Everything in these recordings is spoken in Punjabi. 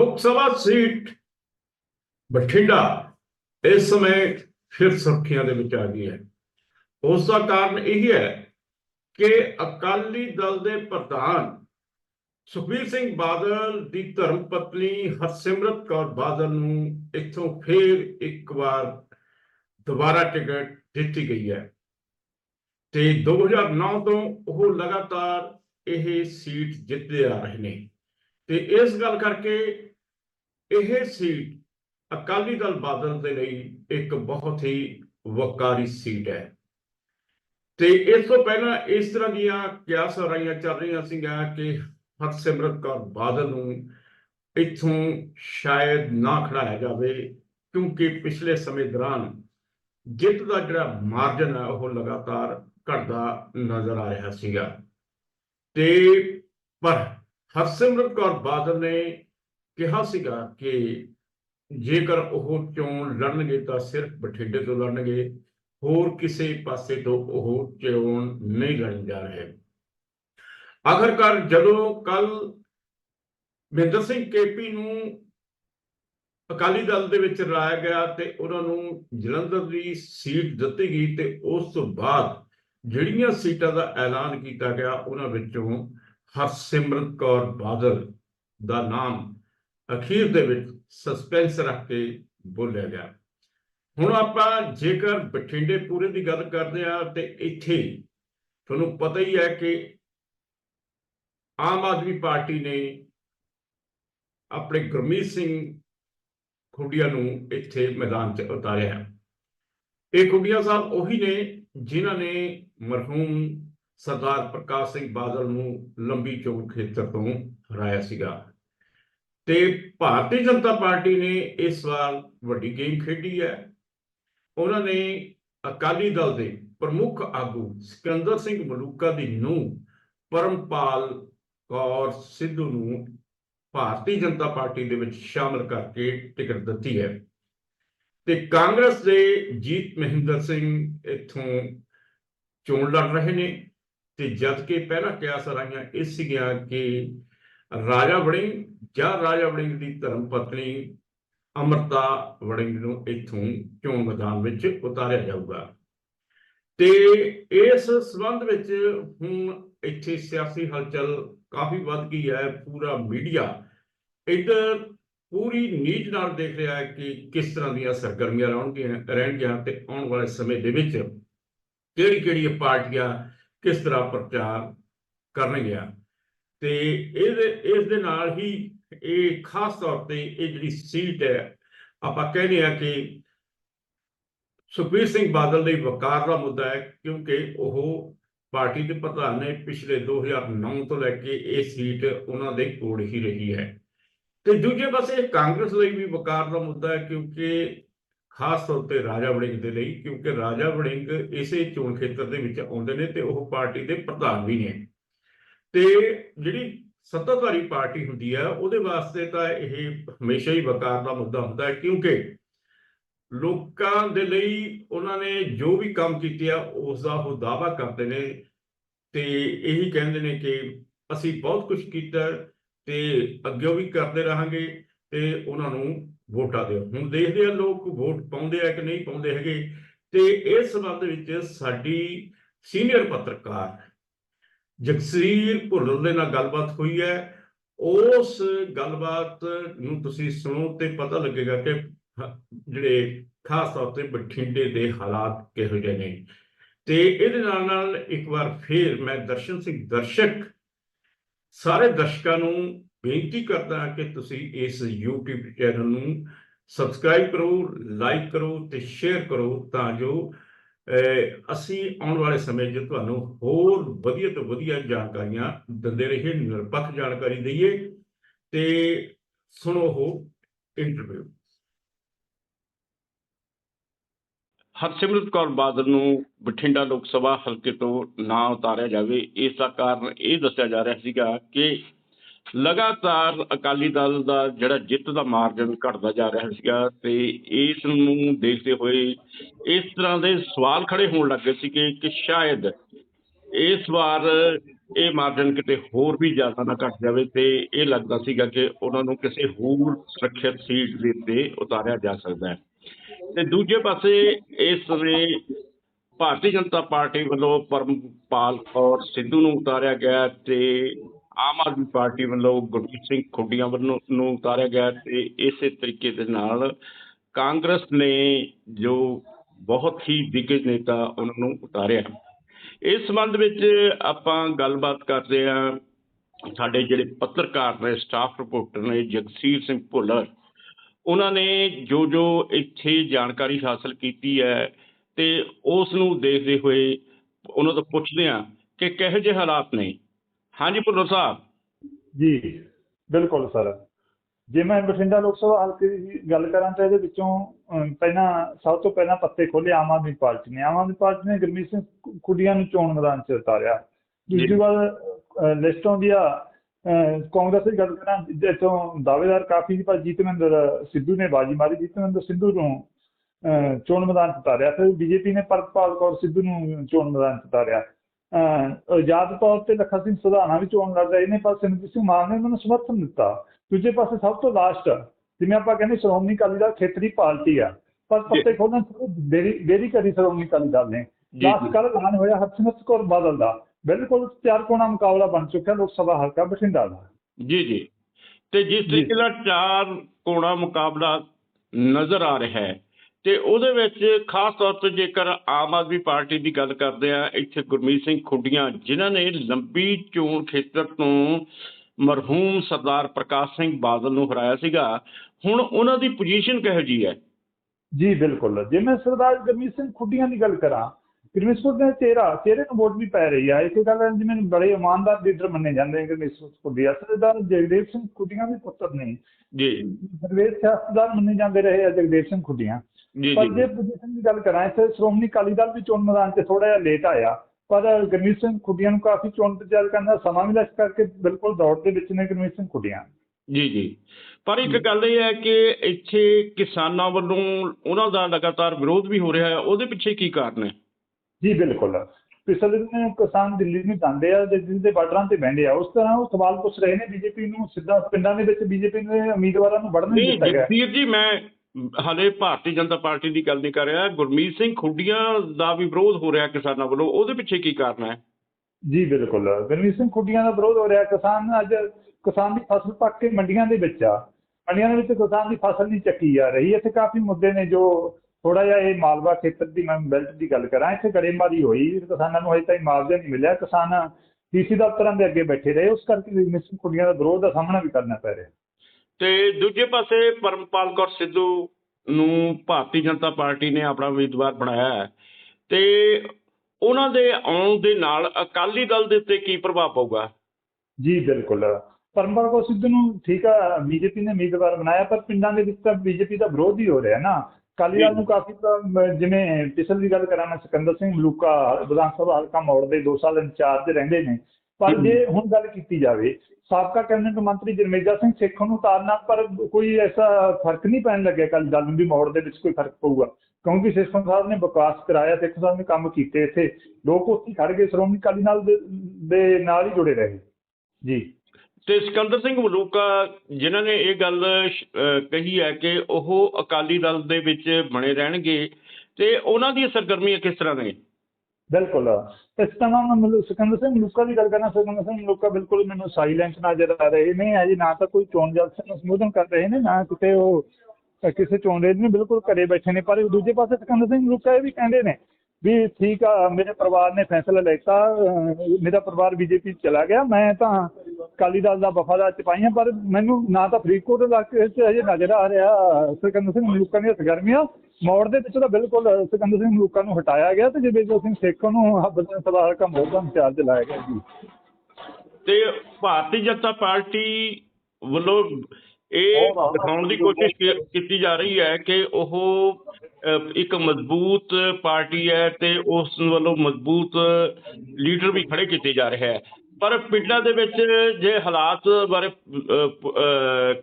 ਲੋਕ ਸਭਾ ਸੀਟ ਬਠਿੰਡਾ ਇਸ ਸਮੇਂ ਫਿਰ ਸੁਰਖੀਆਂ ਦੇ ਵਿੱਚ ਆ ਗਈ ਹੈ। ਉਸ ਦਾ ਕਾਰਨ ਇਹ ਹੈ ਕਿ ਅਕਾਲੀ ਦਲ ਦੇ ਪ੍ਰਧਾਨ ਸੁਖਬੀਰ ਸਿੰਘ ਬਾਦਲ ਦੀ ਧਰਮ ਪਤਨੀ ਹਰਸਿਮਰਤ ਕੌਰ ਬਾਦਲ ਨੂੰ ਇੱਥੋਂ ਫੇਰ ਇੱਕ ਵਾਰ ਦੁਬਾਰਾ ਟਿਕਟ ਦਿੱਤੀ ਗਈ ਹੈ ਤੇ 2009 ਤੋਂ ਉਹ ਲਗਾਤਾਰ ਇਹ ਸੀਟ ਜਿੱਤਦੇ ਆ ਰਹੇ ਨੇ। ਤੇ ਇਸ ਗੱਲ ਕਰਕੇ ਇਹ ਸੀਟ ਅਕਾਲੀ ਦਲ ਬਾਦਲ ਦੇ ਲਈ ਇੱਕ ਬਹੁਤ ਹੀ ਵਕਾਰੀ ਸੀਟ ਹੈ। ਤੇ ਇਸ ਤੋਂ ਪਹਿਲਾਂ ਇਸ ਤਰ੍ਹਾਂ ਦੀਆਂ ਕਿਆਸ ਰਾਈਆਂ ਚੱਲ ਰਹੀਆਂ ਸੀਗੀਆਂ ਕਿ ਹਰਸਿਮਰਤ ਕੌਰ ਬਾਦਲ ਨੂੰ ਇੱਥੋਂ ਸ਼ਾਇਦ ਨਾ ਖੜਾਇਆ ਜਾਵੇ, ਕਿਉਂਕਿ ਪਿਛਲੇ ਸਮੇਂ ਦੌਰਾਨ ਜਿੱਤ ਦਾ ਜਿਹੜਾ ਮਾਰਜਨ ਹੈ, ਉਹ ਲਗਾਤਾਰ ਘਟਦਾ ਨਜ਼ਰ ਆ ਰਿਹਾ ਸੀਗਾ। ਤੇ ਪਰ ਹਰਸਿਮਰਤ ਕੌਰ ਬਾਦਲ ਨੇ ਕਿਹਾ ਸੀਗਾ ਕਿ ਜੇਕਰ ਉਹ ਚੋਣ ਲੜਨਗੇ ਤਾਂ ਸਿਰਫ ਬਠਿੰਡੇ ਤੋਂ ਲੜਨਗੇ, ਹੋਰ ਕਿਸੇ ਪਾਸੇ ਤੋਂ ਉਹ ਚੋਣ ਨਹੀਂ ਲੜਨ ਜਾ ਰਹੇ। ਆਖਰਕਾਰ ਜਦੋਂ ਕੱਲ ਮਹਿੰਦਰ ਸਿੰਘ ਕੇਪੀ ਨੂੰ ਅਕਾਲੀ ਦਲ ਦੇ ਵਿੱਚ ਰਾਇਆ ਗਿਆ ਤੇ ਉਹਨਾਂ ਨੂੰ ਜਲੰਧਰ ਦੀ ਸੀਟ ਦਿੱਤੀ ਗਈ ਤੇ ਉਸ ਤੋਂ ਬਾਅਦ ਜਿਹੜੀਆਂ ਸੀਟਾਂ ਦਾ ਐਲਾਨ ਕੀਤਾ ਗਿਆ, ਉਹਨਾਂ ਵਿੱਚੋਂ ਹਰਸਿਮਰਤ ਕੌਰ ਬਾਦਲ ਦਾ ਨਾਮ ਅਖੀਰ ਦੇ ਵਿੱਚ ਸਸਪੈਂਸ ਰੱਖ ਕੇ ਬੋਲਿਆ ਗਿਆ। ਹੁਣ ਆਪਾਂ ਜੇਕਰ ਬਠਿੰਡੇ ਪੂਰੇ ਦੀ ਗੱਲ ਕਰਦੇ ਆ ਤੇ ਇੱਥੇ ਤੁਹਾਨੂੰ ਪਤਾ ਹੀ ਹੈ ਕਿ ਆਮ ਆਦਮੀ ਪਾਰਟੀ ਨੇ ਆਪਣੇ ਗੁਰਮੀਤ ਸਿੰਘ ਖੁੱਡੀਆਂ ਨੂੰ ਇੱਥੇ ਮੈਦਾਨ 'ਚ ਉਤਾਰਿਆ ਇਹ ਖੁੱਡੀਆਂ ਸਾਹਿਬ ਉਹੀ ਨੇ ਜਿਨ੍ਹਾਂ ਨੇ ਮਰਹੂਮ ਸਰਦਾਰ ਪ੍ਰਕਾਸ਼ ਸਿੰਘ ਬਾਦਲ ਨੂੰ ਲੰਬੀ ਚੋਣ ਖੇਤਰ ਤੋਂ ਹਰਾਇਆ ਸੀਗਾ। ਤੇ ਭਾਰਤੀ ਜਨਤਾ ਪਾਰਟੀ ਨੇ ਇਸ ਵਾਰ ਵੱਡੀ ਗੇਮ ਖੇਡੀ ਹੈ। ਉਹਨਾਂ ਨੇ ਅਕਾਲੀ ਦਲ ਦੇ ਪ੍ਰਮੁੱਖ ਆਗੂ ਸਿਕੰਦਰ ਸਿੰਘ ਮਲੂਕਾ ਦੀ ਨੂੰ ਪਰਮਪਾਲ ਕੌਰ ਸਿੱਧੂ ਨੂੰ ਭਾਰਤੀ ਜਨਤਾ ਪਾਰਟੀ ਦੇ ਵਿੱਚ ਸ਼ਾਮਲ ਕਰਕੇ ਟਿਕਟ ਦਿੱਤੀ ਹੈ। ਤੇ ਕਾਂਗਰਸ ਦੇ ਜੀਤ ਮਹਿੰਦਰ ਸਿੰਘ ਇੱਥੋਂ ਚੋਣ ਲੜ ਰਹੇ ਨੇ ਤੇ ਜਦ ਕਿ ਪਹਿਲਾ ਕਿਆਸ ਰਾਈਆਂ ਇਹ ਸੀਗੀਆਂ ਕਿ ਰਾਜਾ ਵੜਿੰਗ ਜਾਂ ਰਾਜਾ ਵੜਿੰਗ ਦੀ ਧਰਮ ਪਤਨੀ ਅਮਰਤਾ ਵੜਿੰਗ ਨੂੰ ਇੱਥੋਂ ਚੋਣ ਮੈਦਾਨ ਵਿੱਚ ਉਤਾਰਿਆ ਜਾਊਗਾ? ਤੇ ਇਸ ਸੰਬੰਧ ਵਿੱਚ ਹੁਣ ਇੱਥੇ ਸਿਆਸੀ ਹਲਚਲ ਕਾਫੀ ਵੱਧ ਗਈ ਹੈ, ਪੂਰਾ ਮੀਡੀਆ ਇੱਧਰ ਪੂਰੀ ਨੀਜ ਨਾਲ ਦੇਖ ਰਿਹਾ ਹੈ ਕਿ ਕਿਸ ਤਰ੍ਹਾਂ ਦੀਆਂ ਸਰਗਰਮੀਆਂ ਰਹਿਣਗੀਆਂ ਰਹਿਣਗੀਆਂ ਤੇ ਆਉਣ ਵਾਲੇ ਸਮੇਂ ਦੇ ਵਿੱਚ ਕਿਹੜੀ ਕਿਹੜੀ ਪਾਰਟੀਆਂ ਕਿਸ ਤਰ੍ਹਾਂ ਪ੍ਰਚਾਰ ਕਰਨਗੀਆਂ। ਤੇ ਇਹਦੇ, ਇਸ ਦੇ ਨਾਲ ਹੀ ਇਹ ਖਾਸ ਤੌਰ ਤੇ ਇਹ ਜਿਹੜੀ ਸੀਟ ਹੈ, ਆਪਾਂ ਕਹਿੰਦੇ ਆ ਕਿ ਸੁਖਬੀਰ ਸਿੰਘ ਬਾਦਲ ਦੇ ਵਕਾਰ ਦਾ ਮੁੱਦਾ ਹੈ, ਕਿਉਂਕਿ ਉਹ ਪਾਰਟੀ ਦੇ ਪ੍ਰਧਾਨ ਨੇ ਪਿਛਲੇ 2009 ਤੋਂ ਲੈ ਕੇ ਇਹ ਸੀਟ ਉਹਨਾਂ ਦੇ ਕੋਲ ਹੀ ਰਹੀ ਹੈ। ਤੇ ਦੂਜੇ ਪਾਸੇ ਕਾਂਗਰਸ ਲਈ ਵੀ ਵਕਾਰ ਦਾ ਮੁੱਦਾ ਹੈ, ਕਿਉਂਕਿ ਖਾਸ ਤੌਰ ਤੇ ਰਾਜਾ ਵੜਿੰਗ ਦੇ ਲਈ, ਕਿਉਂਕਿ ਰਾਜਾ ਵੜਿੰਗ ਇਸੇ ਚੋਣ ਖੇਤਰ ਦੇ ਵਿੱਚ ਆਉਂਦੇ ਨੇ ਤੇ ਉਹ ਪਾਰਟੀ ਦੇ ਪ੍ਰਧਾਨ ਵੀ ਨੇ। ਤੇ ਜਿਹੜੀ ਸੱਤਾਧਾਰੀ ਪਾਰਟੀ ਹੁੰਦੀ ਹੈ ਉਹਦੇ ਵਾਸਤੇ ਤਾਂ ਇਹ ਹਮੇਸ਼ਾ ਹੀ ਵਕਾਰ ਦਾ ਮੁੱਦਾ ਹੁੰਦਾ ਹੈ, ਕਿਉਂਕਿ ਲੋਕਾਂ ਦੇ ਲਈ ਉਹਨਾਂ ਨੇ ਜੋ ਵੀ ਕੰਮ ਕੀਤੇ ਆ ਉਸ ਦਾ ਉਹ ਦਾਵਾ ਕਰਦੇ ਨੇ ਤੇ ਇਹੀ ਕਹਿੰਦੇ ਨੇ ਕਿ ਅਸੀਂ ਬਹੁਤ ਕੁਝ ਕੀਤਾ ਤੇ ਅੱਗੇ ਵੀ ਕਰਦੇ ਰਹਾਂਗੇ ਤੇ ਉਹਨਾਂ ਨੂੰ ਵੋਟਾਂ ਦਿਓ। ਹੁਣ ਦੇਖਦੇ ਆ ਲੋਕ ਵੋਟ ਪਾਉਂਦੇ ਆ ਕਿ ਨਹੀਂ ਪਾਉਂਦੇ ਹੈਗੇ ਤੇ ਇਸ ਸੰਬੰਧ ਵਿੱਚ ਸਾਡੀ ਸੀਨੀਅਰ ਪੱਤਰਕਾਰ ਜਗਸੀਰ ਭੁੱਲਰ ਦੇ ਨਾਲ ਗੱਲਬਾਤ ਹੋਈ ਹੈ। ਉਸ ਗੱਲਬਾਤ ਨੂੰ ਤੁਸੀਂ ਸੁਣੋ ਤੇ ਪਤਾ ਲੱਗੇਗਾ ਕਿ ਜਿਹੜੇ ਖਾਸ ਤੌਰ ਤੇ ਬਠਿੰਡੇ ਦੇ ਹਾਲਾਤ ਕਿਹੋ ਜਿਹੇ ਨੇ। ਤੇ ਇਹਦੇ ਨਾਲ ਨਾਲ ਇੱਕ ਵਾਰ ਫੇਰ ਮੈਂ ਦਰਸ਼ਨ ਸਿੰਘ ਦਰਸ਼ਕ ਸਾਰੇ ਦਰਸ਼ਕਾਂ ਨੂੰ ਬੇਨਤੀ ਕਰਦਾ ਹਾਂ ਕਿ ਤੁਸੀਂ ਇਸ YouTube ਚੈਨਲ ਨੂੰ ਸਬਸਕ੍ਰਾਈਬ ਕਰੋ ਲਾਈਕ ਕਰੋ ਤੇ ਸ਼ੇਅਰ ਕਰੋ ਤਾਂ ਜੋ ਅਸੀਂ ਆਉਣ ਵਾਲੇ ਸਮੇਂ 'ਚ ਤੁਹਾਨੂੰ ਹੋਰ ਵਧੀਆ ਤੋਂ ਵਧੀਆ ਜਾਣਕਾਰੀਆਂ ਦਿੰਦੇ ਰਹੀਏ, ਨਿਰਪੱਖ ਜਾਣਕਾਰੀ ਦਈਏ ਤੇ ਸੁਣੋ ਉਹ ਇੰਟਰਵਿਊ ਹਰਸਿਮਰਤ ਕੌਰ ਬਾਦਲ ਨੂੰ ਬਠਿੰਡਾ ਲੋਕ ਸਭਾ ਹਲਕੇ ਤੋਂ ਨਾ ਉਤਾਰਿਆ ਜਾਵੇ, ਇਸ ਦਾ ਕਾਰਨ ਇਹ ਦੱਸਿਆ ਜਾ ਰਿਹਾ ਸੀਗਾ ਕਿ ਲਗਾਤਾਰ ਅਕਾਲੀ ਦਲ ਦਾ ਜਿਹੜਾ ਜਿੱਤ ਦਾ ਮਾਰਜਨ ਘਟਦਾ ਜਾ ਰਿਹਾ ਸੀਗਾ ਤੇ ਇਸ ਨੂੰ ਦੇਖਦੇ ਹੋਏ ਇਸ ਤਰ੍ਹਾਂ ਦੇ ਸਵਾਲ ਖੜੇ ਹੋਣ ਲੱਗੇ ਸੀ ਕਿ ਸ਼ਾਇਦ ਇਸ ਵਾਰ ਇਹ ਮਾਰਜਨ ਕਿਤੇ ਹੋਰ ਵੀ ਜ਼ਿਆਦਾ ਨਾ ਘਟ ਜਾਵੇ ਤੇ ਇਹ ਲੱਗਦਾ ਸੀਗਾ ਕਿ ਉਹਨਾਂ ਨੂੰ ਕਿਸੇ ਹੋਰ ਸੁਰੱਖਿਅਤ ਸੀਟ ਦੇ ਉੱਤੇ ਉਤਾਰਿਆ ਜਾ ਸਕਦਾ ਹੈ। ਤੇ ਦੂਜੇ ਪਾਸੇ ਇਸ ਸਮੇਂ ਭਾਰਤੀ ਜਨਤਾ ਪਾਰਟੀ ਵੱਲੋਂ ਪਰਮਪਾਲ ਕੌਰ ਸਿੱਧੂ ਨੂੰ ਉਤਾਰਿਆ ਗਿਆ ਤੇ ਆਮ ਆਦਮੀ ਪਾਰਟੀ ਵੱਲੋਂ ਗੁਰਮੀਤ ਸਿੰਘ ਖੁੱਡੀਆਂ ਵੱਲੋਂ ਨੂੰ ਉਤਾਰਿਆ ਗਿਆ ਤੇ ਇਸੇ ਤਰੀਕੇ ਦੇ ਨਾਲ ਕਾਂਗਰਸ ਨੇ ਜੋ ਬਹੁਤ ਹੀ ਦਿੱਗਜ ਨੇਤਾ ਉਹਨਾਂ ਨੂੰ ਉਤਾਰਿਆ। ਇਸ ਸੰਬੰਧ ਵਿੱਚ ਆਪਾਂ ਗੱਲਬਾਤ ਕਰਦੇ ਹਾਂ ਸਾਡੇ ਜਿਹੜੇ ਪੱਤਰਕਾਰ ਨੇ, ਸਟਾਫ ਰਿਪੋਰਟਰ ਨੇ, ਜਗਸੀਰ ਸਿੰਘ ਭੁੱਲਰ। ਉਹਨਾਂ ਨੇ ਜੋ ਜੋ ਇੱਥੇ ਜਾਣਕਾਰੀ ਹਾਸਲ ਕੀਤੀ ਹੈ ਤੇ ਉਸ ਨੂੰ ਦੇਖਦੇ ਹੋਏ ਉਹਨਾਂ ਤੋਂ ਪੁੱਛਦੇ ਹਾਂ ਕਿ ਕਿਹੋ ਜਿਹੇ ਹਾਲਾਤ ਨੇ? ਹਾਂਜੀ ਭੁੱਲਰ ਸਾਹਿਬ। ਜੀ ਬਿਲਕੁਲ ਸਰ। ਜੇ ਮੈਂ ਬਠਿੰਡਾ ਲੋਕ ਸਭਾ ਹਲਕੇ ਦੀ ਗੱਲ ਕਰਾਂ ਤਾਂ ਇਹਦੇ ਵਿੱਚੋਂ ਪਹਿਲਾਂ ਸਭ ਤੋਂ ਪਹਿਲਾਂ ਪੱਤੇ ਖੋਲੇ ਆਮ ਆਦਮੀ ਪਾਰਟੀ ਨੇ। ਆਮ ਆਦਮੀ ਪਾਰਟੀ ਨੇ ਗੁਰਮੀਤ ਸਿੰਘ ਕੁੜੀਆਂ ਨੂੰ ਚੋਣ ਮੈਦਾਨ 'ਚ ਉਤਾਰਿਆ। ਦੂਜੀ। ਵਾਰ ਲਿਸਟ ਆਉਂਦੀ ਆ ਕਾਂਗਰਸ ਦੀ ਗੱਲ ਕਰਾਂ ਜਿੱਥੋਂ ਦਾਅਵੇਦਾਰ ਕਾਫੀ ਸੀ ਪਰ ਜੀਤਮਿੰਦਰ ਸਿੱਧੂ ਨੇ ਬਾਜੀ ਮਾਰੀ। ਜੀਤਮਿੰਦਰ ਸਿੱਧੂ ਨੂੰ ਚੋਣ ਮੈਦਾਨ 'ਚ ਉਤਾਰਿਆ। ਫਿਰ ਬੀਜੇਪੀ ਨੇ ਪਰਪਾਲ ਕੌਰ ਸਿੱਧੂ ਨੂੰ ਚੋਣ ਮੈਦਾਨ 'ਚ ਉਤਾਰਿਆ। ਆਜ਼ਾਦ ਤੌਰ ਤੇ ਲੱਖਾ ਸਿੰਘ ਸੁਧਾਣਾ ਵੀ ਚੋਣ ਲੜ ਰਹੇ ਨੇ ਪਰ ਸਿਮਰਜੀਤ ਸਿੰਘ ਮਾਨ ਨੇ ਉਹਨਾਂ ਨੂੰ ਸਮਰਥਨ ਦਿੱਤਾ। ਦੂਜੇ ਪਾਸੇ ਸਭ ਤੋਂ ਲਾਸਟ ਜਿਵੇਂ ਆਪਾਂ ਕਹਿੰਦੇ ਸ਼੍ਰੋਮਣੀ ਅਕਾਲੀ ਦਲ ਖੇਤਰੀ ਪਾਰਟੀ ਆ ਪਰ ਪੱਤੇ ਖੋਲਣ ਤੋਂ ਦੇਰੀ ਦੇਰੀ ਕਰੀ ਸ਼੍ਰੋਮਣੀ ਅਕਾਲੀ ਦਲ ਨੇ। ਲਾਸਟ। ਕੱਲ ਐਲਾਨ ਹੋਇਆ ਹਰਸਿਮਰਤ ਕੌਰ ਬਾਦਲ ਦਾ। ਬਿਲਕੁਲ ਚਾਰ ਕੋਣਾ ਮੁਕਾਬਲਾ ਬਣ ਚੁੱਕਿਆ ਲੋਕ ਸਭਾ ਹਲਕਾ ਬਠਿੰਡਾ ਦਾ। ਜੀ ਜੀ। ਤੇ ਜਿਸ। ਤਰੀਕੇ ਨਾਲ ਚਾਰ ਕੋਣਾ ਮੁਕਾਬਲਾ ਨਜ਼ਰ ਆ ਰਿਹਾ ਹੈ ਤੇ ਉਹਦੇ ਵਿੱਚ ਖਾਸ ਤੌਰ ਤੇ ਜੇਕਰ ਆਮ ਆਦਮੀ ਪਾਰਟੀ ਦੀ ਗੱਲ ਕਰਦੇ ਆ ਇੱਥੇ ਗੁਰਮੀਤ ਸਿੰਘ ਖੁੱਡੀਆਂ ਜਿਨ੍ਹਾਂ ਨੇ ਲੰਬੀ ਚੋਣ ਖੇਤਰ ਤੋਂ ਮਰਹੂਮ ਸਰਦਾਰ ਪ੍ਰਕਾਸ਼ ਸਿੰਘ ਬਾਦਲ ਨੂੰ ਹਰਾਇਆ ਸੀਗਾ ਹੁਣ ਉਹਨਾਂ ਦੀ ਪੋਜੀਸ਼ਨ ਕਿਹੋ ਜੀ ਹੈ? ਜੀ ਬਿਲਕੁਲ। ਜੇ ਮੈਂ ਸਰਦਾਰ ਗੁਰਮੀਤ ਸਿੰਘ ਖੁੱਡੀਆਂ ਦੀ ਗੱਲ ਕਰਾਂ ਗੁਰਮੀਤ ਸਿੰਘ ਦੇ ਚਿਹਰਾ ਚਿਹਰੇ ਨੂੰ ਵੋਟ ਵੀ ਪੈ ਰਹੀ ਆ। ਇਸੇ ਗੱਲ ਜਿਵੇਂ ਬੜੇ ਇਮਾਨਦਾਰ ਲੀਡਰ ਮੰਨੇ ਜਾਂਦੇ ਨੇ ਗੁਰਮੀਤ ਸਿੰਘ ਖੁੱਡੀਆਂ। ਸਰਦਾਰ ਜਗਦੇਵ ਸਿੰਘ ਖੁੱਡੀਆਂ ਦੇ ਪੁੱਤਰ ਨੇ। ਜੀ। ਸਰਵੇਸ਼ ਸਿਆਸਤਦਾਨ ਮੰਨੇ ਜਾਂਦੇ ਰਹੇ ਆ ਜਗਦੇਵ ਸਿੰਘ ਖੁੱਡੀਆਂ। ਪਰ ਜੀ ਪੋਜੀਸ਼ਨ ਦੀ ਗੱਲ ਕਰਾਂ ਇੱਥੇ ਸ਼੍ਰੋਮਣੀ ਅਕਾਲੀ ਦਲ ਵੀ ਚੋਣ ਮੈਦਾਨ 'ਚ ਥੋੜਾ ਜਿਹਾ ਲੇਟ ਆਇਆ। ਪਰ ਗੁਰਮੀਤ ਸਿੰਘ ਖੁੱਡੀਆਂ ਨੂੰ ਕਾਫੀ ਚੋਣ ਪ੍ਰਚਾਰ ਕਰਨ ਦਾ ਸਮਾਂ ਮਿਲਿਆ ਇਸ ਕਰਕੇ ਬਿਲਕੁਲ ਦੌੜ ਦੇ ਵਿੱਚ ਨੇ ਗੁਰਮੀਤ ਸਿੰਘ ਖੁੱਡੀਆਂ। ਜੀ ਜੀ। ਪਰ ਇੱਕ ਗੱਲ ਇਹ ਹੈ ਕਿ ਇੱਥੇ ਕਿਸਾਨਾਂ ਵੱਲੋਂ ਉਹਨਾਂ ਦਾ ਲਗਾਤਾਰ ਵਿਰੋਧ ਵੀ ਹੋ ਰਿਹਾ ਹੈ ਉਹਦੇ ਪਿੱਛੇ ਕੀ ਕਾਰਨ ਹੈ? ਜੀ ਬਿਲਕੁਲ। ਪਿਛਲੇ ਦਿਨ ਕਿਸਾਨ ਦਿੱਲੀ ਨੂੰ ਜਾਂਦੇ ਆ ਦਿੱਲੀ ਦੇ ਬਾਰਡਰਾਂ ਤੇ ਬਹਿੰਦੇ ਆ। ਉਸ ਤਰ੍ਹਾਂ ਉਹ ਸਵਾਲ ਪੁੱਛ ਰਹੇ ਨੇ ਬੀਜੇਪੀ ਨੂੰ ਸਿੱਧਾ ਪਿੰਡਾਂ ਦੇ ਵਿੱਚ ਬੀਜੇਪੀ ਦੇ ਉਮੀਦਵਾਰਾਂ ਨੂੰ ਵੜਨ ਨਹੀਂ ਦਿੱਤਾ ਗਿਆ। ਜੀ ਮੈਂ ਹਾਲੇ ਭਾਰਤੀ ਜਨਤਾ ਪਾਰਟੀ ਦੀ ਗੱਲ ਨਹੀਂ ਕਰ ਰਿਹਾ। ਗੁਰਮੀਤ ਸਿੰਘ ਖੁੱਡੀਆਂ ਦਾ ਵੀ ਵਿਰੋਧ ਹੋ ਰਿਹਾ ਕਿਸਾਨਾਂ ਵੱਲੋਂ। ਉਹਦੇ ਪਿੱਛੇ ਕੀ ਕਾਰਨ ਹੈ? ਜੀ, ਬਿਲਕੁਲ। ਗੁਰਮੀਤ ਸਿੰਘ ਖੁੱਡੀਆਂ ਦਾ ਵਿਰੋਧ ਹੋ ਰਿਹਾ। ਕਿਸਾਨ ਅੱਜ ਕਿਸਾਨ ਦੀ ਫਸਲ ਪੱਕ ਕੇ ਮੰਡੀਆਂ ਦੇ ਵਿੱਚ ਆ। ਮੰਡੀਆਂ ਦੇ ਵਿੱਚ ਕਿਸਾਨ ਦੀ ਫਸਲ ਨਹੀਂ ਚੱਕੀ ਜਾ ਰਹੀ। ਇੱਥੇ ਕਾਫੀ ਮੁੱਦੇ ਨੇ ਜੋ ਥੋੜਾ ਜਿਹਾ ਇਹ ਮਾਲਵਾ ਖੇਤਰ ਦੀ ਮੈਂ ਬੈਲਟ ਦੀ ਗੱਲ ਕਰਾਂ। ਇੱਥੇ ਗੜੇਮਾਰੀ ਹੋਈ। ਕਿਸਾਨਾਂ ਨੂੰ ਹਜੇ ਤਾਈਂ ਮੁਆਵਜ਼ਾ ਨਹੀਂ ਮਿਲਿਆ। ਕਿਸਾਨ ਡੀਸੀ ਦਫ਼ਤਰਾਂ ਦੇ ਅੱਗੇ ਬੈਠੇ ਰਹੇ। ਉਸ ਕਰਕੇ ਗੁਰਮੀਤ ਸਿੰਘ ਖੁੱਡੀਆਂ ਦਾ ਵਿਰੋਧ ਦਾ ਸਾਹਮਣਾ ਵੀ ਕਰਨਾ ਪੈ ਰਿਹਾ। ਤੇ ਦੂਜੇ ਪਾਸੇ ਪਰਮਪਾਲ ਕੌਰ ਸਿੱਧੂ ਨੂੰ ਭਾਰਤੀ ਜਨਤਾ ਪਾਰਟੀ ਨੇ ਆਪਣਾ ਉਮੀਦਵਾਰ ਬਣਾਇਆ ਹੈ। ਤੇ ਉਹਨਾਂ ਦੇ ਆਉਣ ਦੇ ਨਾਲ ਅਕਾਲੀ ਦਲ ਦੇ ਉੱਤੇ ਕੀ ਪ੍ਰਭਾਵ ਪਊਗਾ? ਜੀ, ਬਿਲਕੁਲ। ਪਰਮਪਾਲ ਕੌਰ ਸਿੱਧੂ ਨੂੰ ਠੀਕ ਆ, ਬੀਜੇਪੀ ਨੇ ਉਮੀਦਵਾਰ ਬਣਾਇਆ, ਪਰ ਪਿੰਡਾਂ ਦੇ ਵਿੱਚ ਤਾਂ ਬੀਜੇਪੀ ਦਾ ਵਿਰੋਧ ਹੀ ਹੋ ਰਿਹਾ ਨਾ। ਅਕਾਲੀ ਦਲ ਨੂੰ ਕਾਫੀ ਜਿਵੇਂ ਪਿਛਲੀ ਦੀ ਗੱਲ ਕਰਾਂ ਮੈਂ, ਸਿਕੰਦਰ ਸਿੰਘ ਮਲੂਕਾ ਵਿਧਾਨ ਸਭਾ ਹਲਕਾ ਮੌੜ ਦੇ 2 ਸਾਲ ਇੰਚਾਰਜ ਰਹਿੰਦੇ ਨੇ। ਪਰ ਜੇ ਹੁਣ ਗੱਲ ਕੀਤੀ ਜਾਵੇ, ਸਾਬਕਾ ਕੈਬਨਿਟ ਮੰਤਰੀ ਜਰਮੇਜਾ ਸਿੰਘ ਸੇਖੋਂ ਨੂੰ ਉਤਾਰਨਾ ਪਰ ਕੋਈ ਐਸਾ ਫ਼ਰਕ ਨਹੀਂ ਪੈਣ ਲੱਗਿਆ ਕੱਲ ਦਲ ਨੂੰ ਵੀ ਮੌੜ ਦੇ ਵਿੱਚ ਕੋਈ ਫ਼ਰਕ ਪਊਗਾ। ਕਿਉਂਕਿ ਸੇਖੋਂ ਸਾਹਿਬ ਨੇ ਵਿਕਾਸ ਕਰਾਇਆ, ਸੇਖੋਂ ਸਾਹਿਬ ਨੇ ਕੰਮ ਕੀਤੇ ਇੱਥੇ। ਲੋਕ ਉੱਥੇ ਖੜ ਗਏ, ਸ਼੍ਰੋਮਣੀ ਅਕਾਲੀ ਨਾਲ ਦੇ- ਨਾਲ ਹੀ ਜੁੜੇ ਰਹੇ। ਜੀ। ਤੇ ਸਿਕੰਦਰ ਸਿੰਘ ਮਲੂਕਾ, ਜਿਨ੍ਹਾਂ ਨੇ ਇਹ ਗੱਲ ਕਹੀ ਹੈ ਕਿ ਉਹ ਅਕਾਲੀ ਦਲ ਦੇ ਵਿੱਚ ਬਣੇ ਰਹਿਣਗੇ, ਤੇ ਉਹਨਾਂ ਦੀਆਂ ਸਰਗਰਮੀਆਂ ਕਿਸ ਤਰ੍ਹਾਂ ਨੇ? ਬਿਲਕੁਲ। ਇਸ ਤਰ੍ਹਾਂ ਮੈਂ ਮਤਲਬ ਸਿਕੰਦਰ ਸਿੰਘ ਮਲੂਕਾ ਦੀ ਗੱਲ ਕਰਨਾ, ਸਿਕੰਦਰ ਸਿੰਘ ਮਲੂਕਾ ਬਿਲਕੁਲ ਮੈਨੂੰ ਸਾਇਲੈਂਟ ਨਜ਼ਰ ਆ ਰਹੇ ਨੇ। ਅਜੇ ਨਾ ਤਾਂ ਕੋਈ ਚੋਣ ਜਲਸੇ ਨੂੰ ਸੰਬੋਧਨ ਕਰ ਰਹੇ ਨੇ, ਨਾ ਕਿਤੇ ਉਹ ਕਿਸੇ ਚੋਣ ਰੇਡ ਨੇ ਬਿਲਕੁਲ ਘਰੇ ਬੈਠੇ ਨੇ। ਪਰ ਦੂਜੇ ਪਾਸੇ ਸਿਕੰਦਰ ਸਿੰਘ ਮਲੂਕਾ ਇਹ ਵੀ ਕਹਿੰਦੇ ਨੇ ਵੀ ਠੀਕ ਆ, ਮੇਰੇ ਪਰਿਵਾਰ ਨੇ ਫੈਸਲਾ ਲਿੱਤਾ ਮੇਰਾ ਪਰਿਵਾਰ ਬੀਜੇਪੀ ਚਲਾ ਗਿਆ, ਮੈਂ ਤਾਂ ਅਕਾਲੀ ਦਲ ਦਾ ਵਫਾਦਾਰ ਸਿਪਾਹੀ ਪਰ ਮੈਨੂੰ ਨਾ ਤਾਂ ਫਰੀਦਕੋਟ ਇਲਾਕੇ 'ਚ ਅਜੇ ਨਜ਼ਰ ਆ ਰਿਹਾ, ਸਿਕੰਦਰ ਸਿੰਘ ਮਲੂਕਾ ਦੀਆਂ ਸਰਗਰਮੀਆਂ। ਮੌੜ ਦੇ ਵਿੱਚ ਤਾਂ ਬਿਲਕੁਲ ਸਿਕੰਦਰ ਸਿੰਘ ਮਲੂਕਾ ਨੂੰ ਹਟਾਇਆ ਗਿਆ ਤੇ ਜਗਦੇਵ ਸਿੰਘ ਸੇਖੋਂ ਨੂੰ ਵਿਧਾਨ ਸਭਾ ਹਲਕਾ ਮੌੜ ਦਾ ਇੰਚਾਰਜ ਲਾਇਆ ਗਿਆ ਜੀ। ਤੇ ਭਾਰਤੀ ਜਨਤਾ ਪਾਰਟੀ ਵੱਲੋਂ ਇਹ ਦਿਖਾਉਣ ਦੀ ਕੋਸ਼ਿਸ਼ ਕੀਤੀ ਜਾ ਰਹੀ ਹੈ ਕਿ ਉਹ ਇੱਕ ਮਜ਼ਬੂਤ ਪਾਰਟੀ ਹੈ ਤੇ ਉਸ ਵੱਲੋਂ ਮਜ਼ਬੂਤ ਲੀਡਰ ਵੀ ਖੜੇ ਕੀਤੇ ਜਾ ਰਹੇ ਹੈ। ਪਰ ਪਿੰਡਾਂ ਦੇ ਵਿੱਚ ਜੇ ਹਾਲਾਤ ਬਾਰੇ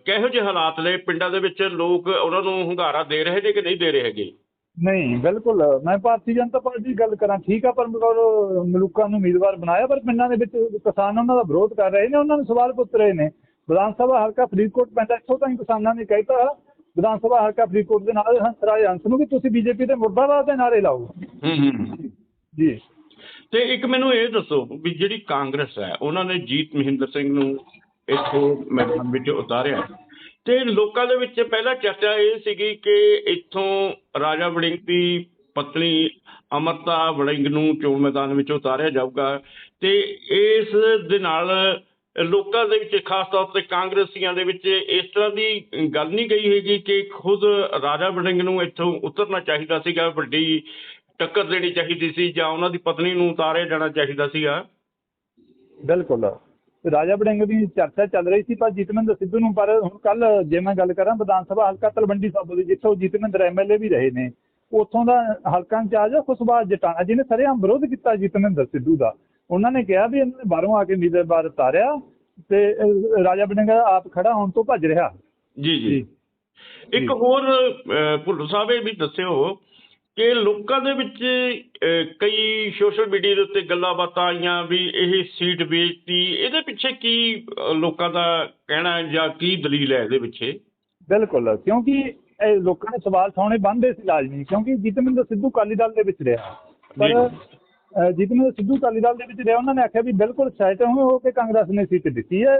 ਕਿਹੋ ਜਿਹੇ ਹਾਲਾਤ ਨੇ? ਪਿੰਡਾਂ ਦੇ ਵਿੱਚ ਲੋਕ ਉਹਨਾਂ ਨੂੰ ਹੁੰਗਾਰਾ ਦੇ ਰਹੇ ਨੇ ਕਿ ਨਹੀਂ ਦੇ ਰਹੇ ਹੈਗੇ? ਨਹੀਂ ਬਿਲਕੁਲ। ਮੈਂ ਭਾਰਤੀ ਜਨਤਾ ਪਾਰਟੀ ਦੀ ਗੱਲ ਕਰਾਂ ਠੀਕ ਆ ਪਰ ਮਲੂਕਾਂ ਨੂੰ ਉਮੀਦਵਾਰ ਬਣਾਇਆ ਪਰ ਪਿੰਡਾਂ ਦੇ ਵਿੱਚ ਕਿਸਾਨ ਉਹਨਾਂ ਦਾ ਵਿਰੋਧ ਕਰ ਰਹੇ ਨੇ ਉਹਨਾਂ ਨੂੰ ਸਵਾਲ ਪੁੱਛ ਰਹੇ ਨੇ। ਵਿਧਾਨ ਸਭਾ ਹਲਕਾ ਫਰੀਦਕੋਟ ਪੈਂਦਾ ਇੱਥੋਂ ਤਾਈਂ ਕਿਸਾਨਾਂ ਨੇ ਕਹਿਤਾ ਵਿਧਾਨ ਸਭਾ ਹਲਕਾ ਫਰੀਦਕੋਟ ਦੇ ਨਾਲ ਹੰਸਰਾਜ ਹੰਸ ਨੂੰ ਵੀ ਤੁਸੀਂ ਬੀਜੇਪੀ ਦੇ ਮੁਰਦਾਬਾਦ ਦੇ ਨਾਰੇ ਲਾਓ। ਹੂੰ ਹੂੰ। ਜੀ। ਤੇ ਇੱਕ ਮੈਨੂੰ ਇਹ ਦੱਸੋ ਵੀ ਜਿਹੜੀ ਕਾਂਗਰਸ ਹੈ ਉਹਨਾਂ ਨੇ ਜੀਤ ਮਹਿੰਦਰ ਸਿੰਘ ਨੂੰ ਇੱਥੋਂ ਮੈਦਾਨ ਵਿੱਚ ਉਤਾਰਿਆ। ਤੇ ਲੋਕਾਂ ਦੇ ਵਿੱਚ ਪਹਿਲਾਂ ਚਰਚਾ ਇਹ ਸੀਗੀ ਕਿ ਇੱਥੋਂ ਰਾਜਾ ਵੜਿੰਗ ਦੀ ਪਤਨੀ ਅਮਰਤਾ ਵੜਿੰਗ ਨੂੰ ਚੋਣ ਮੈਦਾਨ ਵਿੱਚ ਉਤਾਰਿਆ ਜਾਊਗਾ। ਤੇ ਇਸ ਦੇ ਨਾਲ ਲੋਕਾਂ ਦੇ ਵਿੱਚ, ਖਾਸ ਤੌਰ ਤੇ ਕਾਂਗਰਸੀਆਂ ਦੇ ਵਿੱਚ ਇਸ ਤਰ੍ਹਾਂ ਦੀ ਗੱਲ ਨਹੀਂ ਗਈ ਹੈਗੀ ਕਿ ਖੁਦ ਰਾਜਾ ਵੜਿੰਗ ਨੂੰ ਇੱਥੋਂ ਉਤਰਨਾ ਚਾਹੀਦਾ ਸੀਗਾ, ਵੱਡੀ ਟੱਕਰ ਦੇਣੀ ਚਾਹੀਦੀ ਸੀ ਜਾਂ ਉਹਨਾਂ ਦੀ ਪਤਨੀ ਨੂੰ ਉਤਾਰਿਆ ਜਾਣਾ ਚਾਹੀਦਾ ਸੀਗਾ? ਬਿਲਕੁਲ। ਰਾਜਾ ਬੜਿੰਗ ਦੀ ਚਰਚਾ ਚੱਲ ਰਹੀ ਸੀ, ਪਰ ਜੀਤਮਿੰਦਰ ਸਿੱਧੂ ਨੂੰ, ਪਰ ਹੁਣ ਕੱਲ ਜੇ ਮੈਂ ਗੱਲ ਕਰਾਂ, ਵਿਧਾਨ ਸਭਾ ਹਲਕਾ ਤਲਵੰਡੀ ਸਾਬੋ ਦੀ, ਜਿੱਥੋਂ ਜੀਤਮਿੰਦਰ ਐਮਐਲਏ ਵੀ ਰਹੇ ਨੇ, ਉੱਥੋਂ ਦਾ ਹਲਕਾ ਇੰਚਾਰਜ ਆ ਖੁਸ਼ਬਾਜ ਜਟਾਣਾ, ਜਿਹਨੇ ਸਰੇਆਮ ਵਿਰੋਧ ਕੀਤਾ ਜੀਤਮਿੰਦਰ ਸਿੱਧੂ ਦਾ। ਉਹਨਾਂ ਨੇ ਕਿਹਾ ਵੀ ਇਹਨਾਂ ਨੇ ਬਾਹਰੋਂ ਆ ਕੇ ਉਮੀਦਵਾਰ ਤਾਰਿਆ ਤੇ ਅਹ, ਰਾਜਾ ਬੜਿੰਗ ਆਪ ਖੜਾ ਹੋਣ ਤੋਂ ਭੱਜ ਰਿਹਾ। ਜੀ ਜੀ। ਇੱਕ। ਹੋਰ ਭੁੱਲਰ ਸਾਹਿਬ ਇਹ ਵੀ ਦੱਸਿਓ ਕਿ ਲੋਕਾਂ ਦੇ ਵਿੱਚ ਕਈ ਸੋਸ਼ਲ ਮੀਡੀਆ ਦੇ ਉੱਤੇ ਗੱਲਾਂ ਬਾਤਾਂ ਆਈਆਂ ਵੀ ਇਹ ਸੀਟ ਵੇਚਤੀ। ਇਹਦੇ ਪਿੱਛੇ ਕੀ ਲੋਕਾਂ ਦਾ ਕਹਿਣਾ ਜਾਂ ਕੀ ਦਲੀਲ ਹੈ ਇਹਦੇ ਪਿੱਛੇ? ਬਿਲਕੁਲ ਕਿਉਂਕਿ ਇਹ ਲੋਕਾਂ ਨੇ ਸਵਾਲ ਸਾਹਮਣੇ ਬੰਦੇ ਸੀ ਲਾਜ਼ਮੀ ਕਿਉਂਕਿ ਜੀਤਮਿੰਦਰ ਸਿੱਧੂ ਅਕਾਲੀ ਦਲ ਦੇ ਵਿੱਚ ਰਿਹਾ। ਪਰ ਜੀਤਮਿੰਦਰ ਸਿੱਧੂ ਅਕਾਲੀ ਦਲ ਦੇ ਵਿੱਚ ਰਿਹਾ ਉਹਨਾਂ ਨੇ ਆਖਿਆ ਵੀ ਬਿਲਕੁਲ ਸਹਿਤ ਹੋ ਕੇ ਕਾਂਗਰਸ ਨੇ ਸੀਟ ਦਿੱਤੀ ਹੈ।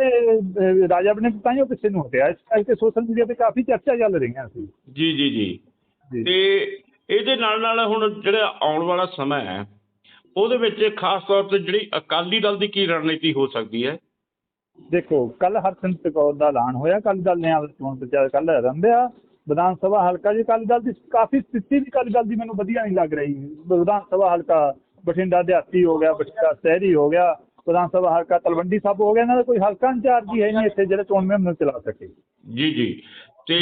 ਰਾਜਾ ਬਣੇ ਤਾਂ ਹੀ ਉਹ ਪਿੱਛੇ ਨੂੰ ਹਟਿਆ। ਇਸ ਕਰਕੇ ਸੋਸ਼ਲ ਮੀਡੀਆ ਤੇ ਕਾਫੀ ਚਰਚਾ ਚੱਲ ਰਹੀਆਂ ਸੀ। ਜੀ ਜੀ ਜੀ। ਜੀ। ਤੇ ਇਹਦੇ ਨਾਲ ਨਾਲ ਹੁਣ ਜਿਹੜਾ ਆਉਣ ਵਾਲਾ ਸਮਾਂ ਹੈ ਉਹਦੇ ਵਿੱਚ ਖਾਸ ਤੌਰ ਤੇ ਜਿਹੜੀ ਅਕਾਲੀ ਦਲ ਦੀ ਕੀ ਰਣਨੀਤੀ ਹੋ ਸਕਦੀ ਹੈ? ਦੇਖੋ ਕੱਲ ਹਰਸਿੰਦਰ ਕੌਰ ਦਾ ਐਲਾਨ ਹੋਇਆ। ਅਕਾਲੀ ਦਲ ਨੇ ਆਪਣਾ ਚੋਣ ਪ੍ਰਚਾਰ ਕੱਲ ਰੰਭਿਆ ਵਿਧਾਨ ਸਭਾ ਹਲਕਾ ਜੀ ਅਕਾਲੀ ਦਲ ਦੀ ਕਾਫੀ ਸਥਿਤੀ ਵੀ ਅਕਾਲੀ ਦਲ ਦੀ ਮੈਨੂੰ ਵਧੀਆ ਨਹੀਂ ਲੱਗ ਰਹੀ। ਵਿਧਾਨ ਸਭਾ ਹਲਕਾ ਬਠਿੰਡਾ ਦਿਹਾਤੀ ਹੋ ਗਿਆ ਬਠਿੰਡਾ ਸ਼ਹਿਰੀ ਹੋ ਗਿਆ ਵਿਧਾਨ ਸਭਾ ਹਲਕਾ ਤਲਵੰਡੀ ਸਾਬੋ ਹੋ ਗਿਆ ਇਹਨਾਂ ਦਾ ਕੋਈ ਹਲਕਾ ਇੰਚਾਰਜ ਹੀ ਹੈ ਨਹੀਂ ਇੱਥੇ ਜਿਹੜਾ ਚੋਣ ਮੁਹਿੰਮ ਨੂੰ ਚਲਾ ਸਕੇ। ਜੀ ਜੀ। ਤੇ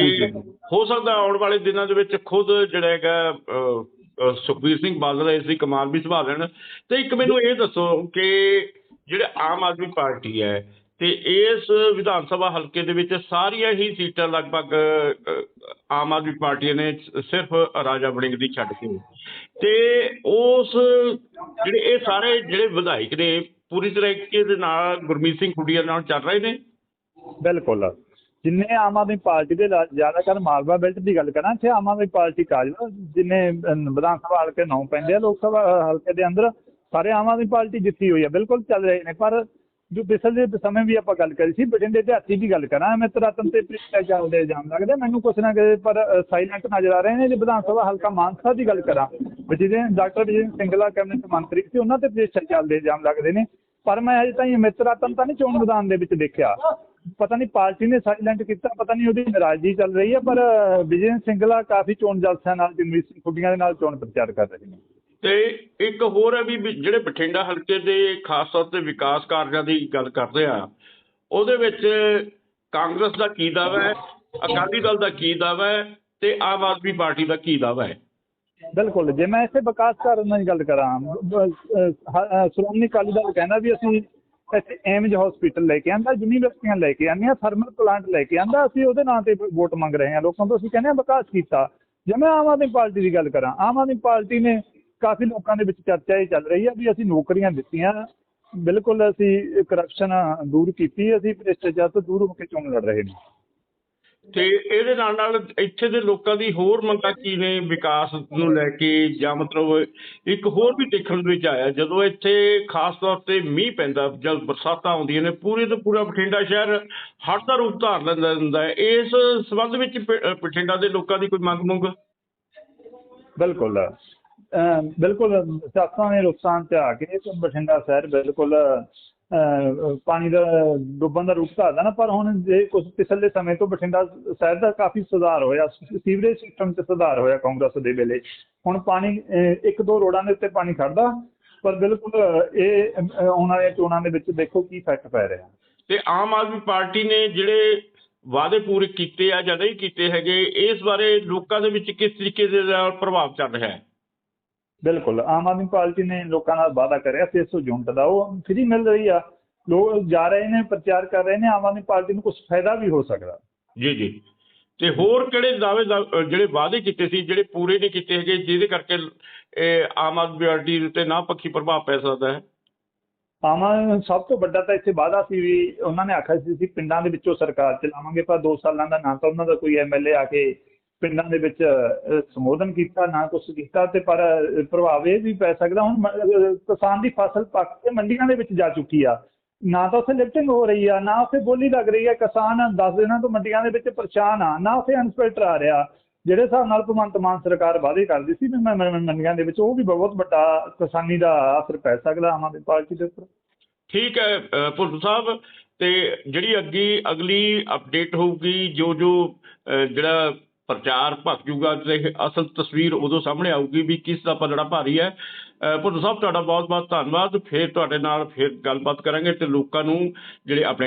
ਹੋ ਸਕਦਾ ਆਉਣ ਵਾਲੇ ਦਿਨਾਂ ਦੇ ਵਿੱਚ ਖੁਦ ਜਿਹੜਾ ਹੈਗਾ ਸੁਖਬੀਰ ਸਿੰਘ ਬਾਦਲ ਇਸ ਦੀ ਕਮਾਨ ਵੀ ਸੰਭਾਲ ਲੈਣ। ਤੇ ਇੱਕ ਮੈਨੂੰ ਇਹ ਦੱਸੋ ਕਿ ਜਿਹੜੇ ਆਮ ਆਦਮੀ ਪਾਰਟੀ ਹੈ ਤੇ ਇਸ ਵਿਧਾਨ ਸਭਾ ਹਲਕੇ ਦੇ ਵਿੱਚ ਸਾਰੀਆਂ ਹੀ ਸੀਟਾਂ ਲਗਭਗ ਆਮ ਆਦਮੀ ਪਾਰਟੀ ਨੇ ਸਿਰਫ ਰਾਜਾ ਵੜਿੰਗ ਦੀ ਛੱਡ ਕੇ। ਤੇ ਉਸ ਜਿਹੜੇ ਇਹ ਸਾਰੇ ਜਿਹੜੇ ਵਿਧਾਇਕ ਨੇ, ਪੂਰੀ ਤਰੀਕੇ ਦੇ ਨਾਲ ਗੁਰਮੀਤ ਸਿੰਘ ਖੁੱਡੀਆਂ ਨਾਲ ਚੱਲ ਰਹੇ ਨੇ? ਬਿਲਕੁਲ। ਜਿੰਨੇ ਆਮ ਆਦਮੀ ਪਾਰਟੀ ਦੇ ਲਾ- ਜ਼ਿਆਦਾਤਰ ਮਾਲਵਾ ਬੈਲਟ ਦੀ ਗੱਲ ਕਰਾਂ, ਇੱਥੇ ਆਮ ਆਦਮੀ ਪਾਰਟੀ ਕਾਜ ਜਿੰਨੇ ਵਿਧਾਨ ਸਭਾ ਹਲਕੇ, ਨੌ ਪੈਂਦੇ ਆ ਲੋਕ ਸਭਾ ਹਲਕੇ ਦੇ ਅੰਦਰ, ਸਾਰੇ ਆਮ ਆਦਮੀ ਪਾਰਟੀ ਜਿੱਤੀ ਹੋਈ ਹੈ ਬਿਲਕੁਲ ਚੱਲ ਰਹੇ ਨੇ। ਪਰ ਜੋ ਪਿਛਲੇ ਸਮੇਂ ਵੀ ਆਪਾਂ ਗੱਲ ਕਰੀ ਸੀ, ਬਠਿੰਡੇ ਦਿਹਾਤੀ ਦੀ ਗੱਲ ਕਰਾਂ ਮੈਂ ਰਤਨ ਤੇ ਭ੍ਰਿਸ਼ਟਾਚਾਰ ਦੇ ਇਲਜ਼ਾਮ ਲੱਗਦੇ ਮੈਨੂੰ ਕੁਛ ਨਾ ਕਰੇ ਪਰ ਸਾਇਲੈਂਟ ਨਜ਼ਰ ਆ ਰਹੇ ਨੇ, ਜੇ ਵਿਧਾਨ ਸਭਾ ਹਲਕਾ ਮਾਨਸਾ ਦੀ ਗੱਲ ਕਰਾਂ ਵਿਜੇ ਡਾਕਟਰ ਵਿਜੇ ਸਿੰਗਲਾ, ਕੈਬਨਿਟ ਮੰਤਰੀ ਸੀ, ਉਹਨਾਂ ਤੇ ਭ੍ਰਿਸ਼ਟਾਚਾਰ ਦੇ ਇਲਜ਼ਾਮ ਲੱਗਦੇ ਨੇ, ਪਰ ਮੈਂ ਅਜੇ ਤਾਈਂ ਮਿੱਤਰ ਰਤਨ ਤਾਂ ਨਹੀਂ ਚੋਣ ਮੈਦਾਨ ਦੇ ਵਿੱਚ ਦੇਖਿਆ। ਪਤਾ ਨਹੀਂ ਪਾਰਟੀ ਨੇ ਸਾਇਲੈਂਟ ਕੀਤਾ, ਪਤਾ ਨਹੀਂ ਉਹਦੀ ਨਾਰਾਜ਼ਗੀ ਚੱਲ ਰਹੀ ਹੈ, ਪਰ ਵਿਜੇ ਸਿੰਗਲਾ ਕਾਫੀ ਚੋਣ ਜਲਸਿਆਂ ਨਾਲ, ਜਗਮੀਤ ਸਿੰਘ ਖੁੱਡੀਆਂ ਦੇ ਨਾਲ ਚੋਣ ਪ੍ਰਚਾਰ ਕਰ ਰਹੇ ਨੇ। ਤੇ ਇੱਕ ਹੋਰ ਹੈ ਵੀ ਜਿਹੜੇ ਬਠਿੰਡਾ ਹਲਕੇ ਦੇ ਖਾਸ ਤੌਰ ਤੇ ਵਿਕਾਸ ਕਾਰਜਾਂ ਦੀ ਗੱਲ ਕਰਦੇ ਆ, ਉਹਦੇ ਵਿੱਚ ਕਾਂਗਰਸ ਦਾ ਕੀ ਦਾਵਾ ਹੈ, ਅਕਾਲੀ ਦਲ ਦਾ ਕੀ ਦਾਵਾ ਹੈ ਤੇ ਆਮ ਆਦਮੀ ਪਾਰਟੀ ਦਾ ਕੀ ਦਾਵਾ ਹੈ? ਬਿਲਕੁਲ, ਜੇ ਮੈਂ ਇਸੇ ਵਿਕਾਸ ਕਾਰਨ ਦੀ ਗੱਲ ਕਰਾਂ ਸ਼੍ਰੋਮਣੀ ਅਕਾਲੀ ਦਲ ਕਹਿੰਦਾ ਵੀ ਅਸੀਂ ਇੱਥੇ ਐਮਜ ਹਸਪੀਟਲ ਲੈ ਕੇ ਆਂਦਾ, ਯੂਨੀਵਰਸਿਟੀਆਂ ਲੈ ਕੇ ਆਂਦੀਆਂ ਥਰਮਲ ਪਲਾਂਟ ਲੈ ਕੇ ਆਂਦਾ, ਅਸੀਂ ਉਹਦੇ ਨਾਂ ਤੇ ਵੋਟ ਮੰਗ ਰਹੇ ਹਾਂ, ਲੋਕਾਂ ਤੋਂ ਅਸੀਂ ਕਹਿੰਦੇ ਹਾਂ ਵਿਕਾਸ ਕੀਤਾ। ਜੇ ਮੈਂ ਆਮ ਆਦਮੀ ਪਾਰਟੀ ਦੀ ਗੱਲ ਕਰਾਂ, ਆਮ ਆਦਮੀ ਪਾਰਟੀ ਨੇ ਕਾਫੀ ਲੋਕਾਂ ਦੇ ਵਿੱਚ ਚਰਚਾ ਇਹ ਚੱਲ ਰਹੀ ਹੈ ਵੀ ਅਸੀਂ ਨੌਕਰੀਆਂ ਦਿੱਤੀਆਂ ਬਿਲਕੁਲ ਅਸੀਂ ਕਰਪਸ਼ਨ ਦੂਰ ਕੀਤੀ ਅਸੀਂ ਭ੍ਰਿਸ਼ਟਾਚਾਰ ਤੋਂ ਦੂਰ ਹੋ ਕੇ ਚੋਣ ਲੜ ਰਹੇ ਹਾਂ ਤੇ ਇਹਦੇ ਨਾਲ ਨਾਲ ਇੱਥੇ ਦੇ ਲੋਕਾਂ ਦੀ ਹੋਰ ਮੰਗਾਂ ਕੀ ਨੇ ਵਿਕਾਸ ਨੂੰ ਲੈ ਕੇ ਜਾਂ ਮਤਲਬ ਇੱਕ ਹੋਰ ਵੀ ਦੇਖਣ ਵਿੱਚ ਆਇਆ ਜਦੋਂ ਇੱਥੇ ਖਾਸ ਤੌਰ ਤੇ ਮੀਂਹ ਪੈਂਦਾ ਜਦ ਬਰਸਾਤਾਂ ਆਉਂਦੀਆਂ ਨੇ ਪੂਰੇ ਤੋਂ ਪੂਰਾ ਬਠਿੰਡਾ ਸ਼ਹਿਰ ਹੜ੍ਹ ਦਾ ਰੂਪ ਧਾਰ ਲੈਂਦਾ ਹੁੰਦਾ ਇਸ ਸੰਬੰਧ ਵਿੱਚ ਬਠਿੰਡਾ ਦੇ ਲੋਕਾਂ ਦੀ ਕੋਈ ਮੰਗ ਮੁੰਗ ਬਿਲਕੁਲ। ਬਿਲਕੁਲ ਸਿਆਸਤਾਂ ਨੇ ਨੁਕਸਾਨ ਤੇ ਆ ਕੇ ਬਠਿੰਡਾ ਸ਼ਹਿਰ ਬਿਲਕੁਲ ਅਮ ਪਾਣੀ ਦਾ ਡੁੱਬਣ ਦਾ ਰੂਪ ਧਾਰਦਾ ਨਾ, ਪਰ ਹੁਣ ਜੇ ਕੁਝ ਪਿਛਲੇ ਸਮੇਂ ਤੋਂ ਬਠਿੰਡਾ ਸ਼ਹਿਰ ਦਾ ਕਾਫੀ ਸੁਧਾਰ ਹੋਇਆ, ਸੀਵਰੇਜ ਸਿਸਟਮ 'ਚ ਸੁਧਾਰ ਹੋਇਆ ਕਾਂਗਰਸ ਦੇ ਵੇਲੇ। ਹੁਣ ਪਾਣੀ ਇੱਕ ਦੋ ਰੋਡਾਂ ਦੇ ਉੱਤੇ ਪਾਣੀ ਖੜਦਾ ਪਰ ਬਿਲਕੁਲ ਇਹ ਆਉਣ ਵਾਲੀਆਂ ਚੋਣਾਂ ਦੇ ਵਿੱਚ ਦੇਖੋ ਕੀ ਇਫੈਕਟ ਪੈ ਰਿਹਾ। ਤੇ ਆਮ ਆਦਮੀ ਪਾਰਟੀ ਨੇ ਜਿਹੜੇ ਵਾਅਦੇ ਪੂਰੇ ਕੀਤੇ ਆ ਜਾਂ ਨਹੀਂ ਕੀਤੇ ਹੈਗੇ, ਇਸ ਬਾਰੇ ਲੋਕਾਂ ਦੇ ਵਿੱਚ ਕਿਸ ਤਰੀਕੇ ਦੇ ਨਾਲ ਪ੍ਰਭਾਵ ਚੱਲ ਰਿਹਾ ਹੈ? ਬਿਲਕੁਲ ਆਮ ਆਦਮੀ ਪਾਰਟੀ ਨੇ ਲੋਕਾਂ ਨਾਲ ਵਾਅਦਾ ਕਰਿਆ 600 ਯੂਨਿਟ ਦਾ ਉਹ ਫ੍ਰੀ ਮਿਲ ਰਹੀ ਆ। ਲੋਕ ਜਾ ਰਹੇ ਨੇ ਪ੍ਰਚਾਰ ਕਰ ਰਹੇ ਨੇ ਆਮ ਆਦਮੀ ਪਾਰਟੀ ਨੂੰ ਕੁਝ ਫਾਇਦਾ ਵੀ ਹੋ ਸਕਦਾ। ਜੀ ਜੀ। ਤੇ ਹੋਰ ਕਿਹੜੇ ਦਾਅਵੇ ਜਿਹੜੇ ਵਾਅਦੇ ਕੀਤੇ ਸੀ ਜਿਹੜੇ ਪੂਰੇ ਨਹੀਂ ਕੀਤੇ ਹੈਗੇ ਜਿਹਦੇ ਕਰਕੇ ਇਹ ਆਮ ਆਦਮੀ ਪਾਰਟੀ ਦੇ ਉੱਤੇ ਨਾ ਪੱਖੀ ਪ੍ਰਭਾਵ ਪੈ ਸਕਦਾ ਹੈ? ਆਮ ਸਭ ਤੋਂ ਵੱਡਾ ਤਾਂ ਇੱਥੇ ਵਾਅਦਾ ਸੀ ਵੀ ਉਹਨਾਂ ਨੇ ਆਖਿਆ ਸੀ ਅਸੀਂ ਪਿੰਡਾਂ ਦੇ ਵਿੱਚੋਂ ਸਰਕਾਰ ਚਲਾਵਾਂਗੇ ਪਰ 2 ਸਾਲਾਂ ਦਾ ਨਾ ਤਾਂ ਉਹਨਾਂ ਦਾ ਕੋਈ ਐਮਐਲਏ ਆ ਕੇ ਪਿੰਡਾਂ ਦੇ ਵਿੱਚ ਸੰਬੋਧਨ ਕੀਤਾ ਨਾ ਕੁਛ ਕੀਤਾ ਤੇ ਪਰ ਪ੍ਰਭਾਵ ਇਹ ਵੀ ਪੈ ਸਕਦਾ ਹੁਣ ਕਿਸਾਨ ਦੀ ਫਸਲ ਪੱਕ ਕੇ ਮੰਡੀਆਂ ਦੇ ਵਿੱਚ ਜਾ ਚੁੱਕੀ ਆ। ਨਾ ਤਾਂ ਉੱਥੇ ਲਿਫਟਿੰਗ ਹੋ ਰਹੀ ਆ ਨਾ ਉੱਥੇ ਬੋਲੀ ਲੱਗ ਰਹੀ ਆ ਕਿਸਾਨ 10 ਦਿਨਾਂ ਤੋਂ ਮੰਡੀਆਂ ਦੇ ਵਿੱਚ ਪਰੇਸ਼ਾਨ ਆ ਨਾ ਉੱਥੇ ਇਨਸਪੈਕਟਰ ਆ ਰਿਹਾ। ਜਿਹੜੇ ਹਿਸਾਬ ਨਾਲ ਭਗਵੰਤ ਮਾਨ ਸਰਕਾਰ ਵਾਅਦੇ ਕਰਦੀ ਸੀ ਵੀ ਮੈਂ- ਮੰਡੀਆਂ ਦੇ ਵਿੱਚ ਉਹ ਵੀ ਬਹੁਤ ਵੱਡਾ ਕਿਸਾਨੀ ਦਾ ਅਸਰ ਪੈ ਸਕਦਾ ਆਮ ਆਦਮੀ ਪਾਰਟੀ ਦੇ ਉੱਪਰ। ਠੀਕ ਹੈ ਅਹ, ਸਾਹਿਬ ਤੇ ਜਿਹੜੀ ਅੱਗੇ ਅਗਲੀ ਅਪਡੇਟ ਹੋਊਗੀ ਜੋ ਜੋ ਜਿਹੜਾ ਪ੍ਰਚਾਰ ਭਖ ਜੂਗਾ ਤੇ ਅਸਲ ਤਸਵੀਰ ਉਦੋਂ ਸਾਹਮਣੇ ਆਊਗੀ ਵੀ ਕਿਸ ਦਾ ਪਲੜਾ ਭਾਰੀ ਹੈ। ਅਹ, ਭੁੱਲਰ ਸਾਹਿਬ ਤੁਹਾਡਾ ਬਹੁਤ ਬਹੁਤ ਧੰਨਵਾਦ। ਫਿਰ ਤੁਹਾਡੇ ਨਾਲ ਫਿਰ ਗੱਲਬਾਤ ਕਰਾਂਗੇ ਤੇ ਲੋਕਾਂ ਨੂੰ ਜਿਹੜੇ ਆਪਣੇ